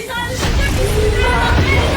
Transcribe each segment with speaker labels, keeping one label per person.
Speaker 1: Seansın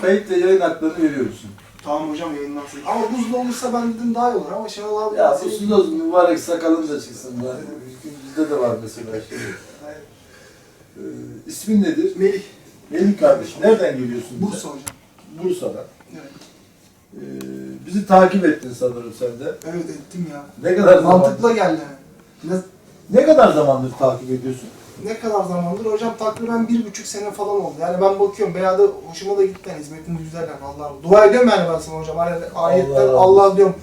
Speaker 1: kayıt ve yayın haklarını veriyorsun.
Speaker 2: Tamam hocam yayınlansın. Ama buzlu olursa ben dedim daha iyi olur ama Şenol abi...
Speaker 1: Ya bu sulu olsun mübarek sakalın da çıksın. Ben, bizde de var mesela şey. Ee, ismin nedir?
Speaker 2: Melih.
Speaker 1: Melih kardeşim. Nereden geliyorsun?
Speaker 2: Bursa hocam.
Speaker 1: Bursa'dan.
Speaker 2: Evet.
Speaker 1: Ee, bizi takip ettin sanırım sen de.
Speaker 2: Evet ettim ya.
Speaker 1: Ne kadar zaman?
Speaker 2: Mantıklı geldi. Ne,
Speaker 1: Ne kadar zamandır takip ediyorsun?
Speaker 2: Ne kadar zamandır? Hocam takriben bir buçuk sene falan oldu. Yani ben bakıyorum veya da hoşuma da gitti. Yani hizmetin güzel yani Allah'ım. Dua ediyorum yani ben sana hocam. Hani ayetten
Speaker 1: Allah
Speaker 2: Allah, diyorum.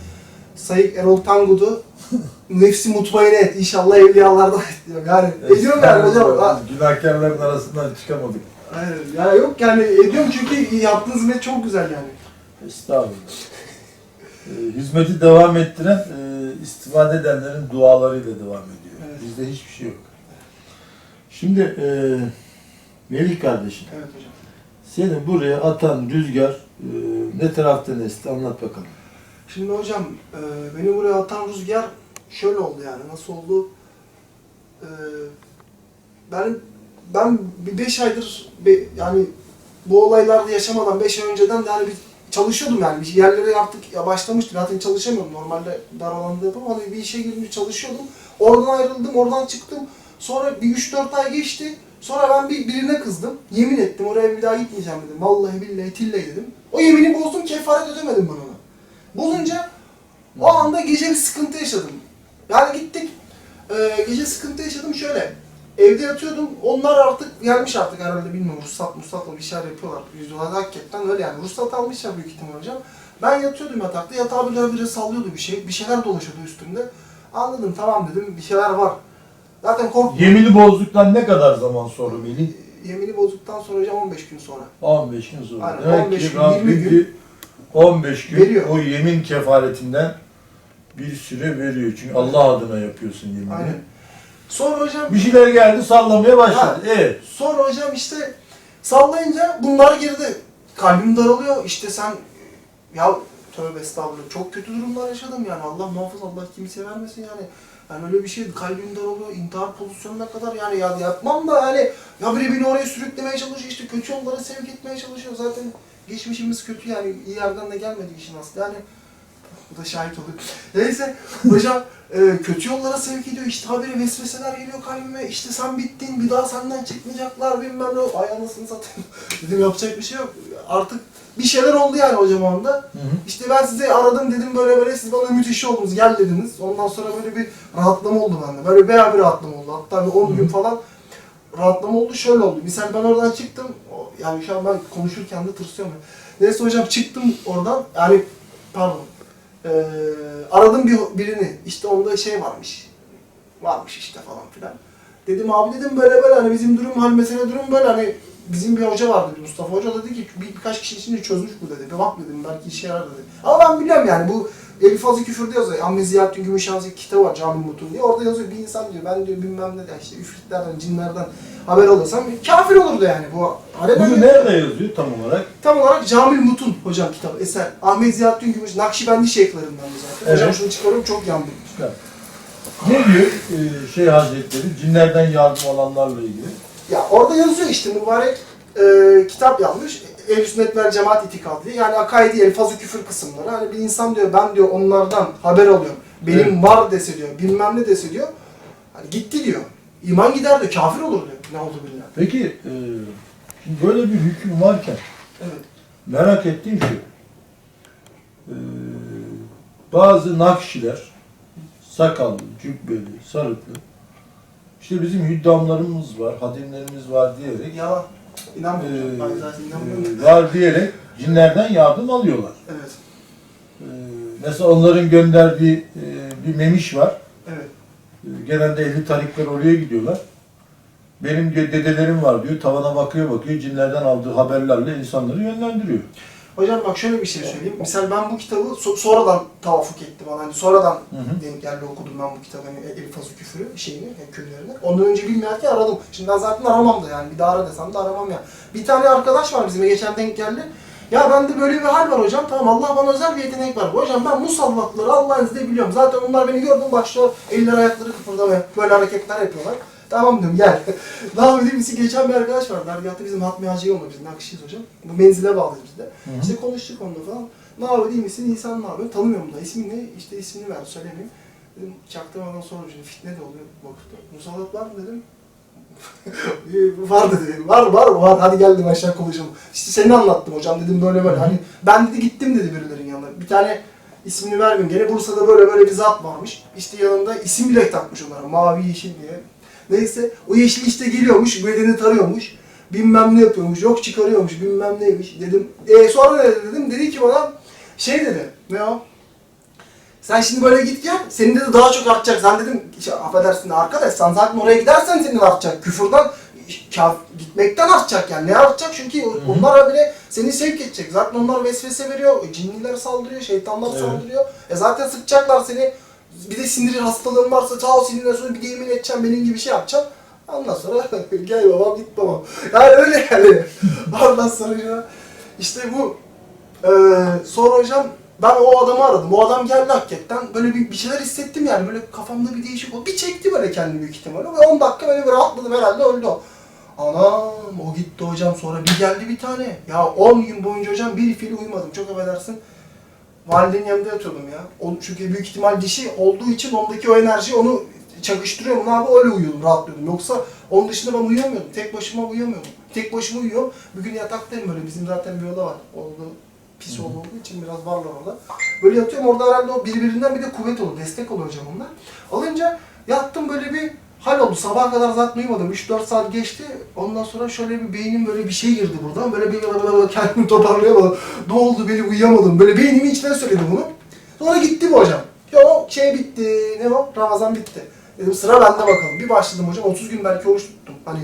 Speaker 2: Sayık Erol Tangudu nefsi mutmain et. İnşallah evliyalardan et diyor. Yani ediyorum yani hocam.
Speaker 1: Günahkarların arasından çıkamadık.
Speaker 2: Hayır, ya yok yani ediyorum çünkü yaptığınız hizmet çok güzel yani.
Speaker 1: Estağfurullah. Ee, hizmeti devam ettiren, e, istifade edenlerin dualarıyla devam ediyor.
Speaker 2: Evet.
Speaker 1: Bizde hiçbir şey yok. Şimdi e, Melih kardeşim,
Speaker 2: Evet hocam.
Speaker 1: seni buraya atan rüzgar e, ne taraftan esti anlat bakalım.
Speaker 2: Şimdi hocam e, beni buraya atan rüzgar şöyle oldu yani. Nasıl oldu? E, ben ben bir beş aydır be- yani bu olaylarda yaşamadan beş ay önceden de hani bir çalışıyordum yani. Bir yerlere artık ya başlamıştım. Zaten çalışamıyordum normalde dar alanda yapamam hani bir işe girince çalışıyordum. Oradan ayrıldım oradan çıktım sonra bir 3-4 ay geçti sonra ben bir birine kızdım yemin ettim oraya bir daha gitmeyeceğim dedim vallahi billahi tillahi dedim o yemini bozdum kefaret ödemedim ben ona Bozunca o anda gece bir sıkıntı yaşadım. Yani gittik, e, gece sıkıntı yaşadım şöyle. Evde yatıyordum, onlar artık gelmiş artık herhalde bilmiyorum ruhsat musatla bir şeyler yapıyorlar. Yüzdolar hakikaten öyle yani ruhsat almışlar büyük ihtimal hocam. Ben yatıyordum yatakta, yatağı böyle böyle sallıyordu bir şey, bir şeyler dolaşıyordu üstümde. Anladım tamam dedim bir şeyler var. Zaten korktum.
Speaker 1: Yemini bozduktan ne kadar zaman sonra Melih?
Speaker 2: Yemini bozduktan sonra hocam 15 gün sonra.
Speaker 1: 15 gün sonra.
Speaker 2: Aynen,
Speaker 1: Demek
Speaker 2: 15
Speaker 1: ki
Speaker 2: gün,
Speaker 1: Rabbim
Speaker 2: 20 gün
Speaker 1: bir 15 gün
Speaker 2: veriyor.
Speaker 1: o yemin kefaretinden bir süre veriyor. Çünkü Allah adına yapıyorsun yemini.
Speaker 2: Aynen. Sonra hocam
Speaker 1: Bir şeyler geldi sallamaya başladı. Evet.
Speaker 2: Sonra hocam işte sallayınca bunlar girdi. Kalbim daralıyor. İşte sen ya tövbe estağfurullah çok kötü durumlar yaşadım yani. Allah muhafaza Allah kimseye vermesin yani. Yani öyle bir şey kalbim daralıyor. intihar pozisyonuna kadar yani ya yapmam da yani ya biri beni oraya sürüklemeye çalışıyor işte kötü yollara sevk etmeye çalışıyor. Zaten geçmişimiz kötü yani iyi yerden de gelmedik işin aslı yani. Bu da şahit oluyor. Neyse hocam e, kötü yollara sevk ediyor. İşte haberi vesveseler geliyor kalbime. İşte sen bittin bir daha senden çıkmayacaklar bilmem ne. Ay anasını satayım. Dedim yapacak bir şey yok. Artık bir şeyler oldu yani hocam o anda.
Speaker 1: Hı hı.
Speaker 2: İşte ben size aradım dedim böyle böyle siz bana müthiş oldunuz gel dediniz. Ondan sonra böyle bir rahatlama oldu bende. Böyle bayağı bir rahatlama oldu. Hatta bir 10 gün falan rahatlama oldu. Şöyle oldu. Misal ben oradan çıktım. Yani şu an ben konuşurken de tırsıyorum. Neyse hocam çıktım oradan. Yani pardon. Ee, aradım bir, birini. İşte onda şey varmış. Varmış işte falan filan. Dedim abi dedim böyle böyle hani bizim durum hal mesele durum böyle hani bizim bir hoca vardı Mustafa Hoca dedi ki bir, birkaç kişi içinde çözmüş bu dedi. Bir bak dedim belki işe yarar dedi. Ama ben biliyorum yani bu Elif Fazıl Küfür'de yazıyor. Amme Ziyahattin Gümüşhan'ın kitabı var Cami Mutun diye. Orada yazıyor bir insan diyor ben diyor bilmem ne işte üfritlerden, cinlerden haber alırsam kafir olurdu yani bu.
Speaker 1: Bunu
Speaker 2: ben-
Speaker 1: nerede yazıyor tam olarak?
Speaker 2: Tam olarak Camil Mutun hocam kitabı eser. Ahmet Ziyahattin Gümüş, Nakşibendi şeyhlerinden de zaten. Hocam
Speaker 1: Evet.
Speaker 2: şunu çıkarıyorum çok yandım.
Speaker 1: Ne diyor e, şey hazretleri cinlerden yardım alanlarla ilgili?
Speaker 2: Ya orada yazıyor işte mübarek e, kitap yazmış. Ehl-i Sünnet vel Cemaat itikadı diye. Yani akaidi elfazı küfür kısımları. Hani bir insan diyor ben diyor onlardan haber alıyorum. Benim
Speaker 1: Evet.
Speaker 2: var dese diyor, bilmem ne dese diyor. Hani gitti diyor. İman gider diyor, kafir olur diyor. Ne oldu bilmem.
Speaker 1: Peki e, şimdi böyle bir hüküm varken
Speaker 2: Evet.
Speaker 1: merak ettiğim şu. e, bazı nakşiler sakallı, cübbeli, sarıklı işte bizim hüddamlarımız var, hadimlerimiz var diyerek
Speaker 2: Ya İnanmıyorum.
Speaker 1: Ee,
Speaker 2: ben zaten inanmıyorum.
Speaker 1: e, var diyerek cinlerden yardım alıyorlar.
Speaker 2: Evet.
Speaker 1: Ee, mesela onların gönderdiği e, bir memiş var.
Speaker 2: Evet.
Speaker 1: Ee, Genelde ehli tarikler oraya gidiyorlar. Benim diyor dedelerim var diyor. Tavana bakıyor bakıyor. Cinlerden aldığı haberlerle insanları yönlendiriyor.
Speaker 2: Hocam bak şöyle bir şey söyleyeyim. Misal ben bu kitabı so- sonradan tavafuk ettim. Hani sonradan
Speaker 1: Hı hı.
Speaker 2: denk geldi okudum ben bu kitabı. Hani Elif Fazıl küfürü şeyini, hükümlerini. Ondan önce bilmiyordum aradım. Şimdi ben zaten aramam da yani. Bir daha ara desem de aramam ya. Bir tane arkadaş var bizim geçen denk geldi. Ya bende böyle bir hal var hocam. Tamam Allah bana özel bir yetenek var. Hocam ben musallatları Allah'ın izniyle biliyorum. Zaten onlar beni gördüm başlıyor. Eller ayakları kıpırdamaya. Böyle hareketler yapıyorlar. Tamam diyorum gel. Daha öyle birisi geçen bir arkadaş var. Dergahta bizim Hatmi Hacı yolunda biz Nakşiyiz hocam. Bu menzile bağlıyız biz de.
Speaker 1: Hı hı.
Speaker 2: İşte konuştuk onunla falan. Ne yapıyor iyi misin? İnsan ne yapıyor? Tanımıyorum da. İsmin ne? İşte ismini ver söylemeyeyim. Dedim çaktırmadan şimdi fitne de oluyor vakıfta. Musallat var mı dedim. var dedi. Var var var. Hadi gel dedim aşağı konuşalım. İşte seni anlattım hocam dedim böyle böyle. Hani ben dedi gittim dedi birilerin yanına. Bir tane ismini vermeyeyim. Gene Bursa'da böyle böyle bir zat varmış. İşte yanında isim bile takmış onlara. Mavi yeşil diye. Neyse o yeşil işte geliyormuş. Bedeni tarıyormuş. Bilmem ne yapıyormuş. Yok çıkarıyormuş. Bilmem neymiş. Dedim. E sonra ne dedi dedim. Dedi ki bana şey dedi. Ne o? Sen şimdi böyle git gel, senin de daha çok artacak. Sen dedim, affedersin arkadaş, sen zaten oraya gidersen senin artacak. Küfürden, kaf, gitmekten artacak yani. Ne artacak? Çünkü onlar bile seni sevk edecek. Zaten onlar vesvese veriyor, cinliler saldırıyor, şeytanlar
Speaker 1: Evet.
Speaker 2: saldırıyor. E zaten sıkacaklar seni. Bir de sinir hastalığın varsa ta o sinirden sonra bir de yemin edeceğim, benim gibi şey yapacağım. Ondan sonra gel babam git babam. Yani öyle yani. Ondan sonra ya, işte bu ee, sonra hocam ben o adamı aradım. O adam geldi hakikaten. Böyle bir, bir şeyler hissettim yani. Böyle kafamda bir değişik oldu. Bir çekti böyle kendini büyük ihtimalle. Ve 10 dakika böyle bir rahatladım herhalde öldü o. Anam o gitti hocam sonra bir geldi bir tane. Ya 10 gün boyunca hocam bir fil uyumadım. Çok affedersin. Validenin yanında yatıyordum ya. O, çünkü büyük ihtimal dişi olduğu için ondaki o enerji onu çakıştırıyor. Ne abi öyle uyuyordum, rahatlıyordum. Yoksa onun dışında ben uyuyamıyordum. Tek başıma uyuyamıyordum. Tek başıma uyuyorum. Bir gün yataktayım böyle. Bizim zaten bir oda var. Oldu pis oda olduğu için biraz varlar orada. Böyle yatıyorum orada herhalde o birbirinden bir de kuvvet olur, destek olur hocam onlar. Alınca yattım böyle bir hal oldu. Sabaha kadar zaten uyumadım. 3-4 saat geçti. Ondan sonra şöyle bir beynim böyle bir şey girdi buradan. Böyle bir kendimi toparlayamadım. Ne oldu beni uyuyamadım. Böyle beynimin içine söyledi bunu. Sonra gitti bu hocam. Ya o şey bitti. Ne o? Ramazan bitti. Dedim sıra bende bakalım. Bir başladım hocam. 30 gün belki oruç tuttum. Hani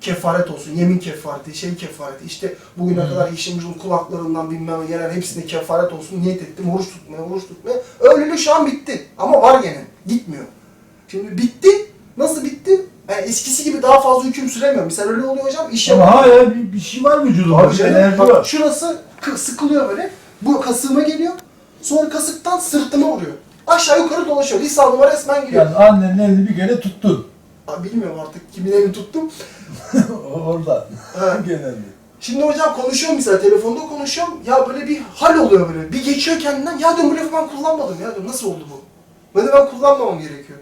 Speaker 2: kefaret olsun, yemin kefareti, şey kefareti. İşte bugüne kadar işimizin kulaklarından bilmem gelen hepsine kefaret olsun niyet ettim. Oruç tutmaya, oruç tutmaya. Öyleli şu an bitti. Ama var gene. Gitmiyor. Şimdi bitti. Nasıl bitti? Yani eskisi gibi daha fazla hüküm süremiyor. Mesela öyle oluyor hocam. İş
Speaker 1: Ama
Speaker 2: yapıyor.
Speaker 1: hala bir, bir şey var vücudumda.
Speaker 2: Abi canım,
Speaker 1: enerji
Speaker 2: bak
Speaker 1: var.
Speaker 2: şurası kı- sıkılıyor böyle. Bu kasığıma geliyor. Sonra kasıktan sırtıma vuruyor. Aşağı yukarı dolaşıyor. Lisanıma resmen giriyor.
Speaker 1: Yani annenin elini bir kere tuttun.
Speaker 2: Abi bilmiyorum artık kimin elini tuttum.
Speaker 1: Oradan.
Speaker 2: Ha.
Speaker 1: Genelde.
Speaker 2: Şimdi hocam konuşuyorum mesela telefonda konuşuyorum. Ya böyle bir hal oluyor böyle. Bir geçiyor kendinden. Ya diyorum bu lafı ben kullanmadım ya diyorum. Nasıl oldu bu? Böyle ben kullanmamam gerekiyor.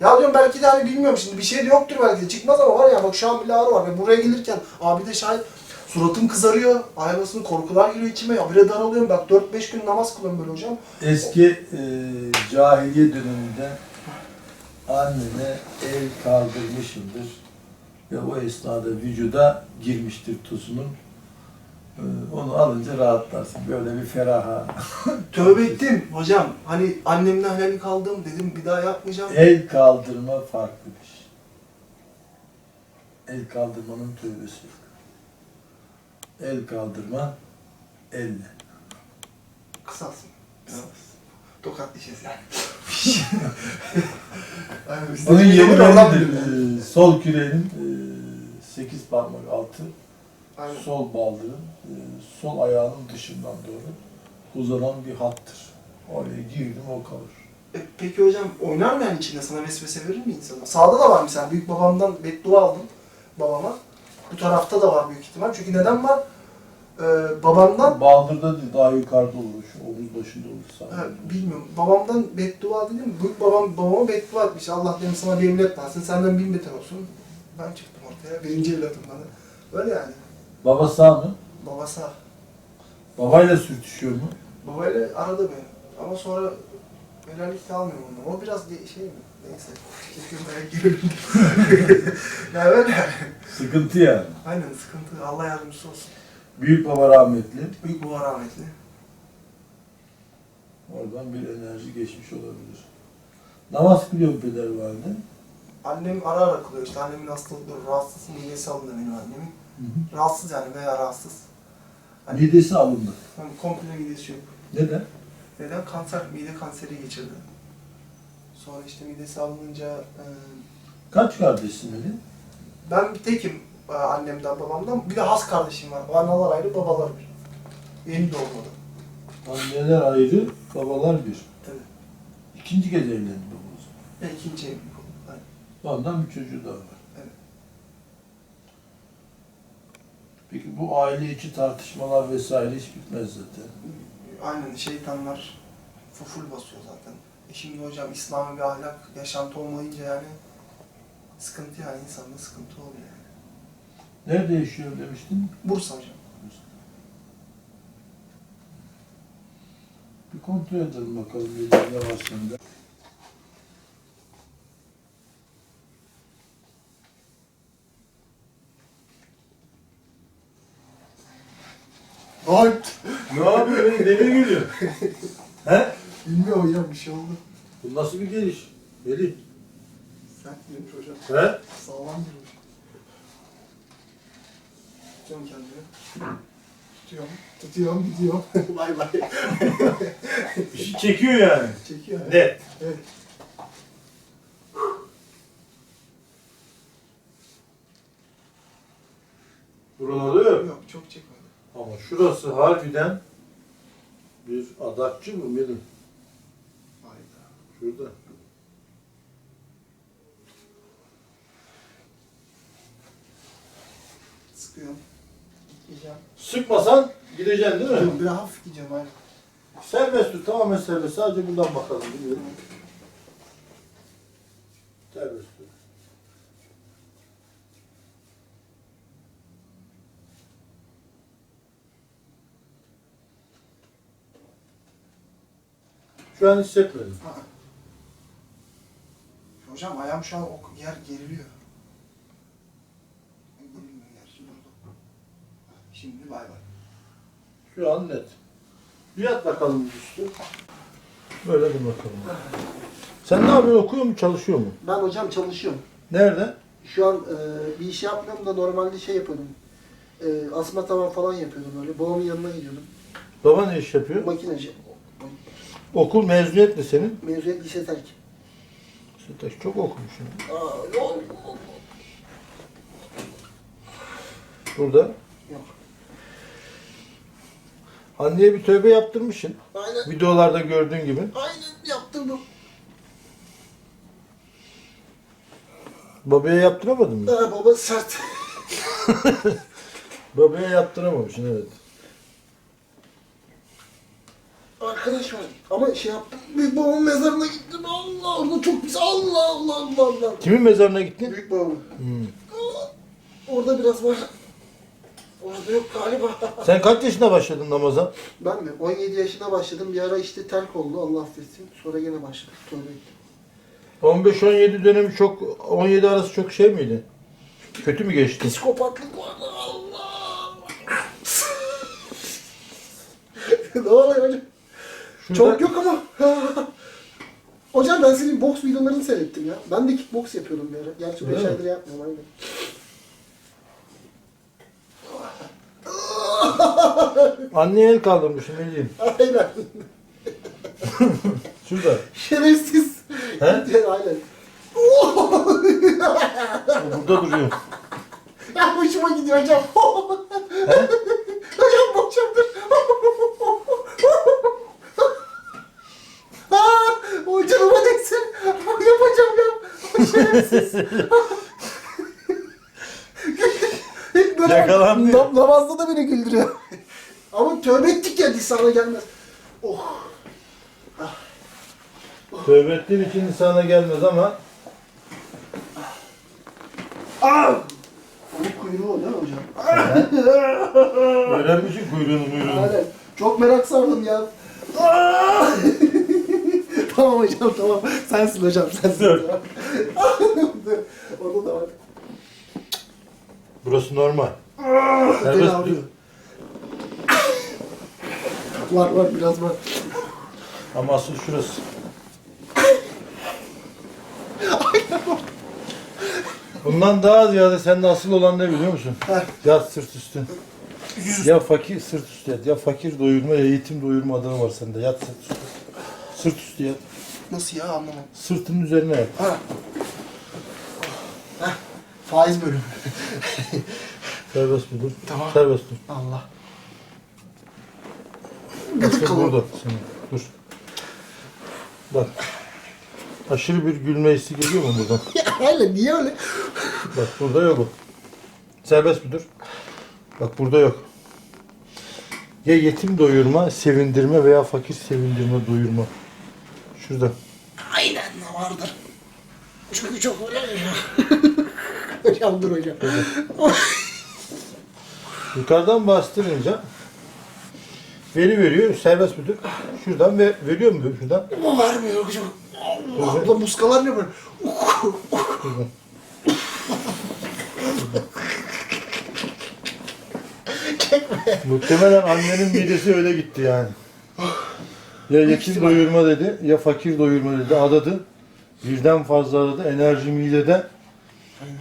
Speaker 2: Ya diyorum belki de hani bilmiyorum şimdi bir şey de yoktur belki de çıkmaz ama var ya bak şu an bile ağrı var. Ve buraya gelirken abi de şahit suratım kızarıyor. Ayağımın korkular giriyor içime. Ya bire daralıyorum bak 4-5 gün namaz kılıyorum böyle hocam.
Speaker 1: Eski e, cahiliye döneminde annene el kaldırmışımdır ve o esnada vücuda girmiştir tuzunun. E, onu alınca rahatlarsın. Böyle bir feraha.
Speaker 2: Tövbe ettim hocam. Hani annemden helal kaldım dedim bir daha yapmayacağım.
Speaker 1: El kaldırma farklıdır. El kaldırmanın tövbesi yok. El kaldırma elle.
Speaker 2: Kısalsın. Tokatlayacağız yani. Aynen,
Speaker 1: Bunun
Speaker 2: istediğimiz
Speaker 1: yeri
Speaker 2: oradan
Speaker 1: bellidir.
Speaker 2: biliyorum.
Speaker 1: E, sol küreğin 8 parmak altı,
Speaker 2: Aynen.
Speaker 1: sol baldırın, sol ayağının dışından doğru uzanan bir hattır. Oraya girdim o kalır.
Speaker 2: E, peki hocam oynar mı yani içinde sana vesvese verir mi insana? Sağda da var mesela büyük babamdan beddua aldım babama. Bu tarafta da var büyük ihtimal. Çünkü neden var? Ee, babamdan
Speaker 1: Baldırda değil, daha yukarıda olur. Şu omuz başında olur sadece.
Speaker 2: ha, bilmiyorum. Babamdan beddua dedim. Büyük babam babama beddua etmiş. Allah dedim sana bir emret versin. Senden bin beter olsun. Ben çıktım ortaya. Birinci evlatım bana. Öyle yani.
Speaker 1: Baba sağ mı?
Speaker 2: Baba sağ.
Speaker 1: Babayla sürtüşüyor mu?
Speaker 2: Babayla aradı beni. Ama sonra helallik de almıyorum ondan. O biraz de- şey mi? Neyse. Kesin dayak yiyorum. ya öyle.
Speaker 1: Sıkıntı yani.
Speaker 2: Aynen sıkıntı. Allah yardımcısı olsun.
Speaker 1: Büyük baba rahmetli.
Speaker 2: Büyük baba rahmetli.
Speaker 1: Oradan bir enerji geçmiş olabilir. Namaz kılıyor mu peder valide?
Speaker 2: Annem ara ara kılıyor işte. Annemin hastalıkları rahatsız. Midesi alındı benim annemin. Rahatsız yani veya rahatsız.
Speaker 1: Midesi alındı.
Speaker 2: hani komple midesi yok.
Speaker 1: Neden?
Speaker 2: Neden? Kanser, mide kanseri geçirdi. Sonra işte midesi alınınca e,
Speaker 1: Kaç kardeşsin dedi?
Speaker 2: ben bir tekim e, annemden babamdan. Bir de has kardeşim var. Analar ayrı, babalar bir. Yeni doğmadı.
Speaker 1: Anneler ayrı, babalar bir.
Speaker 2: Tabii.
Speaker 1: İkinci kez evlendi babamız.
Speaker 2: Ve ikinci evlilik oldu. Aynen.
Speaker 1: Ondan bir çocuğu daha var.
Speaker 2: Evet.
Speaker 1: Peki bu aile içi tartışmalar vesaire hiç bitmez zaten.
Speaker 2: Aynen şeytanlar full basıyor zaten. E şimdi hocam İslam'ı bir ahlak, yaşantı olmayınca yani sıkıntı yani insanda sıkıntı oluyor yani.
Speaker 1: Nerede yaşıyor demiştin?
Speaker 2: Bursa hocam.
Speaker 1: Bir kontrol edelim bakalım ne var sende.
Speaker 2: Halt!
Speaker 1: Ne yapıyor? Deli geliyor. He?
Speaker 2: Bilmiyorum hocam bir şey oldu.
Speaker 1: Bu nasıl bir geliş? Melih.
Speaker 2: Sert girmiş hocam.
Speaker 1: He?
Speaker 2: Sağlam girmiş. Tutuyorum kendimi. Tutuyorum. Tutuyorum gidiyorum. bay bay.
Speaker 1: Bir şey çekiyor yani.
Speaker 2: Çekiyor. Evet.
Speaker 1: Net.
Speaker 2: evet.
Speaker 1: Buraları yok.
Speaker 2: Yok çok çekmedi.
Speaker 1: Ama şurası harbiden bir adakçı mı?
Speaker 2: Hayda.
Speaker 1: Şurada.
Speaker 2: Sıkıyorum. Gideceğim.
Speaker 1: Sıkmasan gideceksin değil mi?
Speaker 2: Gidiyorum. Biraz hafif gideceğim aynen.
Speaker 1: Serbest dur, tamamen serbest. Sadece buradan bakalım. Biliyorum. Serbest dur. Şu an hissetmedim.
Speaker 2: Ha. Hocam ayağım şu an o yer geriliyor. Gerilmiyor yer. Şimdi durdu. Şimdi bay bay.
Speaker 1: Şu an net. Bir yat bakalım üstü. Böyle dur bakalım. Sen ne yapıyorsun? Okuyor mu, çalışıyor mu?
Speaker 3: Ben hocam çalışıyorum.
Speaker 1: Nerede?
Speaker 3: Şu an e, bir iş yapmıyorum da normalde şey yapıyordum. E, asma tavan falan yapıyordum öyle. Babamın yanına gidiyordum.
Speaker 1: Baba ne iş yapıyor?
Speaker 3: Makineci.
Speaker 1: Okul mezuniyet mi senin?
Speaker 3: Mezuniyet lise terk.
Speaker 1: Sütaş çok okumuşsun.
Speaker 3: Aa, yok.
Speaker 1: Burada.
Speaker 3: Yok.
Speaker 1: Anneye bir tövbe yaptırmışsın.
Speaker 3: Aynen,
Speaker 1: Videolarda gördüğün gibi.
Speaker 3: aynen yaptırdım.
Speaker 1: Babaya yaptıramadın mı?
Speaker 3: Aa, baba sert.
Speaker 1: Babaya yaptıramamışsın evet.
Speaker 3: Arkadaş var. Ama şey yaptım. Büyük babamın mezarına gittim. Allah orada çok pis. Allah Allah Allah Allah.
Speaker 1: Kimin mezarına gittin?
Speaker 3: Büyük babamın.
Speaker 1: Hmm.
Speaker 3: Orada biraz var. Orada yok galiba.
Speaker 1: Sen kaç yaşında başladın namaza?
Speaker 3: Ben mi? 17 yaşında başladım. Bir ara işte terk oldu. Allah affetsin. Sonra gene başladık. Tövbe ettim.
Speaker 1: 15-17 dönemi çok, 17 arası çok şey miydi? Kötü mü geçti?
Speaker 3: Psikopatlık vardı. Allah! ne oluyor hocam?
Speaker 1: Şurada-
Speaker 3: Çok yok ama. hocam ben senin boks videolarını seyrettim ya. Ben de kickbox yapıyordum bir ara. Gerçi
Speaker 1: Öyle
Speaker 3: 5
Speaker 1: mi?
Speaker 3: aydır yapmıyorum aynen.
Speaker 1: Anneye el kaldırmışsın ne diyeyim?
Speaker 3: Aynen.
Speaker 1: Şurada.
Speaker 3: Şerefsiz.
Speaker 1: He?
Speaker 3: aynen.
Speaker 1: Burada duruyor.
Speaker 3: Ya hoşuma gidiyor hocam.
Speaker 1: He?
Speaker 3: hocam. Aa, o canıma değsin. Yapacağım ya. Şerefsiz. Hep böyle
Speaker 1: Yakalandı.
Speaker 3: nam- namazda da beni güldürüyor. Ama tövbe ettik ya sana gelmez. Oh.
Speaker 1: Tövbe ettiğin için insana gelmez ama
Speaker 3: Aa! Onun kuyruğu o değil mi hocam?
Speaker 1: öğrenmişsin kuyruğunu muyruğunu.
Speaker 3: Aynen. Çok merak sardım ya. Aa! Tamam
Speaker 2: hocam tamam. Sensin hocam sensin.
Speaker 1: Dur.
Speaker 2: Dur. Orada da var.
Speaker 1: Burası normal.
Speaker 2: Beni
Speaker 1: Serbest
Speaker 2: ağrıyor. Var var biraz var.
Speaker 1: Ama asıl şurası. Bundan daha ziyade sende asıl olan ne biliyor musun?
Speaker 2: Heh.
Speaker 1: Yat sırt üstü. Ya fakir sırt üstü yat. Ya fakir doyurma ya yetim doyurma adamı var sende. Yat sırt üstü. Sırt üstü yat.
Speaker 2: Nasıl ya anlamadım.
Speaker 1: Sırtının üzerine yat.
Speaker 2: Ha. Heh. Faiz bölümü.
Speaker 1: Serbest dur.
Speaker 2: Tamam.
Speaker 1: Serbest dur.
Speaker 2: Allah. Gıdık kalıyor.
Speaker 1: burada senin. Dur. Bak. Aşırı bir gülme hissi geliyor mu buradan?
Speaker 2: öyle niye öyle?
Speaker 1: Bak burada yok o. Serbest dur. Bak burada yok. Ya yetim doyurma, sevindirme veya fakir sevindirme, doyurma. Şurada.
Speaker 2: Aynen ne vardır. Çünkü çok öyle ya. hocam dur hocam.
Speaker 1: Yukarıdan bastırınca veri veriyor, serbest dur. Şuradan ve veriyor mu şuradan?
Speaker 2: Ama vermiyor hocam. Allah Allah muskalar ne böyle?
Speaker 1: Şuradan. Muhtemelen annenin midesi öyle gitti yani. Ya yetim doyurma dedi, ya fakir doyurma dedi, adadı. Birden fazla aradı, enerji midede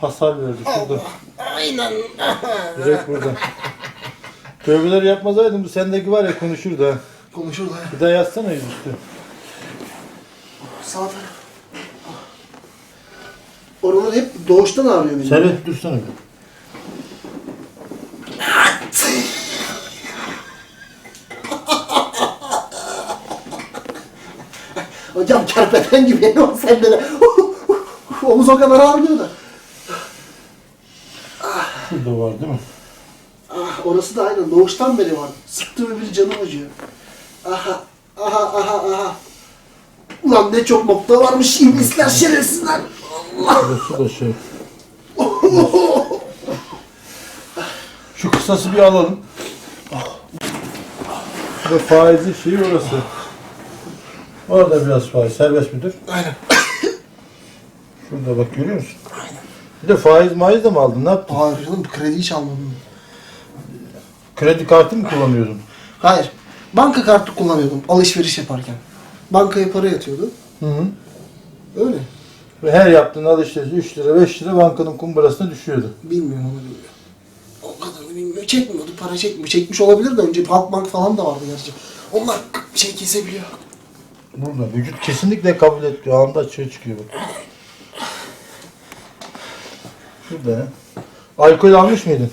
Speaker 1: hasar verdi. Şurada,
Speaker 2: Aynen.
Speaker 1: direkt burada. Tövbeleri yapmasaydın bu sendeki var ya konuşurdu ha.
Speaker 2: Konuşur da.
Speaker 1: Bir daha yazsana yüzüstü.
Speaker 2: Sağ taraf. Oralar hep doğuştan ağrıyor benim.
Speaker 1: Servet dursana bir.
Speaker 2: Hocam kerpeten gibi ne o sen de. Omuz o kadar ağrıyor da.
Speaker 1: Şurada var değil mi?
Speaker 2: Ah, orası da aynen doğuştan beri var. Sıktı bir canım acıyor. Aha, aha, aha, aha. Ulan ne çok nokta varmış iblisler şerefsizler. Allah.
Speaker 1: Burası da şey. Şu kısası bir alalım. Ve faizi şeyi orası. Orada biraz faiz. Serbest müdür?
Speaker 2: Aynen.
Speaker 1: Şurada bak görüyor musun? Bir de faiz maiz de mi aldın? Ne yaptın?
Speaker 2: Hayır canım kredi hiç almadım.
Speaker 1: Kredi kartı mı kullanıyordun?
Speaker 2: Hayır. Banka kartı kullanıyordum alışveriş yaparken. Bankaya para yatıyordu.
Speaker 1: Hı hı.
Speaker 2: Öyle.
Speaker 1: Ve her yaptığın alışveriş 3 lira 5 lira bankanın kumbarasına düşüyordu.
Speaker 2: Bilmiyorum onu bilmiyorum. O kadarını bilmiyorum. Çekmiyordu, para çekmiyor. Çekmiş olabilir de önce Halkbank falan da vardı gerçi. Onlar şey kesebiliyor.
Speaker 1: Burada vücut kesinlikle kabul etmiyor. Anda açığa çıkıyor bak. Şurada ya. Alkol almış mıydın?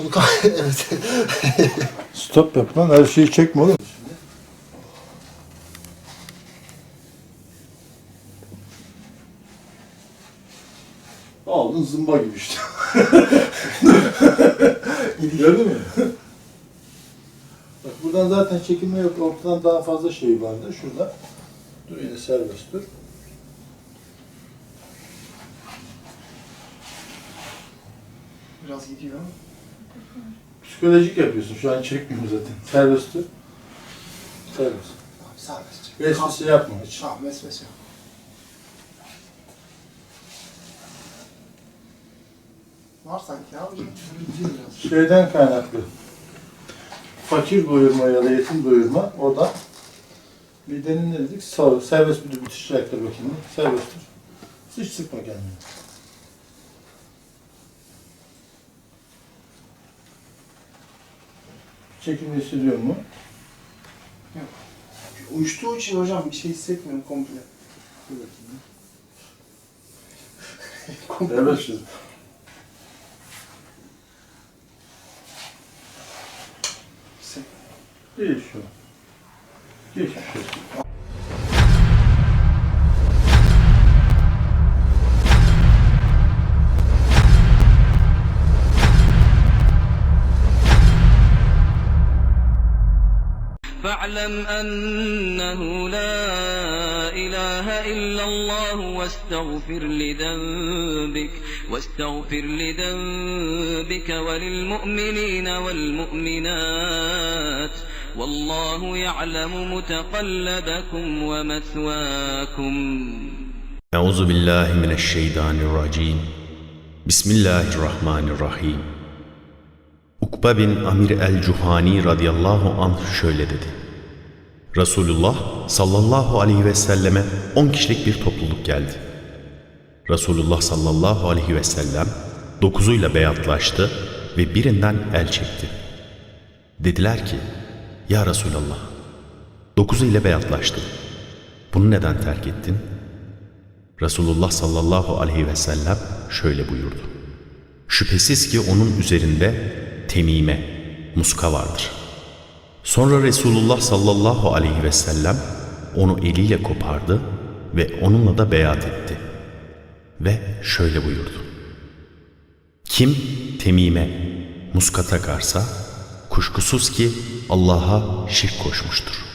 Speaker 2: Onu ka- evet.
Speaker 1: Stop yap lan her şeyi çekme oğlum. Aldın zımba gibi işte. Gördün mü? Bak buradan zaten çekilme yok. Ortadan daha fazla şey vardı. Şurada. Dur yine serbest dur.
Speaker 2: Biraz gidiyor.
Speaker 1: Psikolojik yapıyorsun. Şu an çekmiyorum zaten. Serbest dur. Serbest.
Speaker 2: Abi serbest.
Speaker 1: Vesvese yapma hiç.
Speaker 2: Tamam vesvese. Var sanki biraz.
Speaker 1: Şeyden kaynaklı. Fakir doyurma ya da yetim doyurma orada midenin ne dedik? Sağ, serbest bir bitiş ayaktır bakayım. Serbest dur. Hiç sıkma kendini. Çekimini hissediyor mu?
Speaker 2: Uyuştuğu için hocam bir şey hissetmiyorum komple.
Speaker 1: Serbest dur.
Speaker 2: Hisset-
Speaker 1: Şu an. Geçmiş olsun.
Speaker 4: فاعلم أنه لا إله إلا الله واستغفر لذنبك واستغفر لذنبك وللمؤمنين والمؤمنات والله يعلم متقلبكم ومثواكم
Speaker 5: Euzu billahi mineşşeytanirracim. Bismillahirrahmanirrahim. Ukba bin Amir el-Cuhani radıyallahu anh şöyle dedi. Resulullah sallallahu aleyhi ve selleme 10 kişilik bir topluluk geldi. Resulullah sallallahu aleyhi ve sellem dokuzuyla beyatlaştı ve birinden el çekti. Dediler ki, ya Resulallah, dokuzu ile beyatlaştın. Bunu neden terk ettin?'' Resulullah sallallahu aleyhi ve sellem şöyle buyurdu. Şüphesiz ki onun üzerinde temime, muska vardır. Sonra Resulullah sallallahu aleyhi ve sellem onu eliyle kopardı ve onunla da beyat etti. Ve şöyle buyurdu. Kim temime, muska takarsa kuşkusuz ki Allah'a şirk koşmuştur.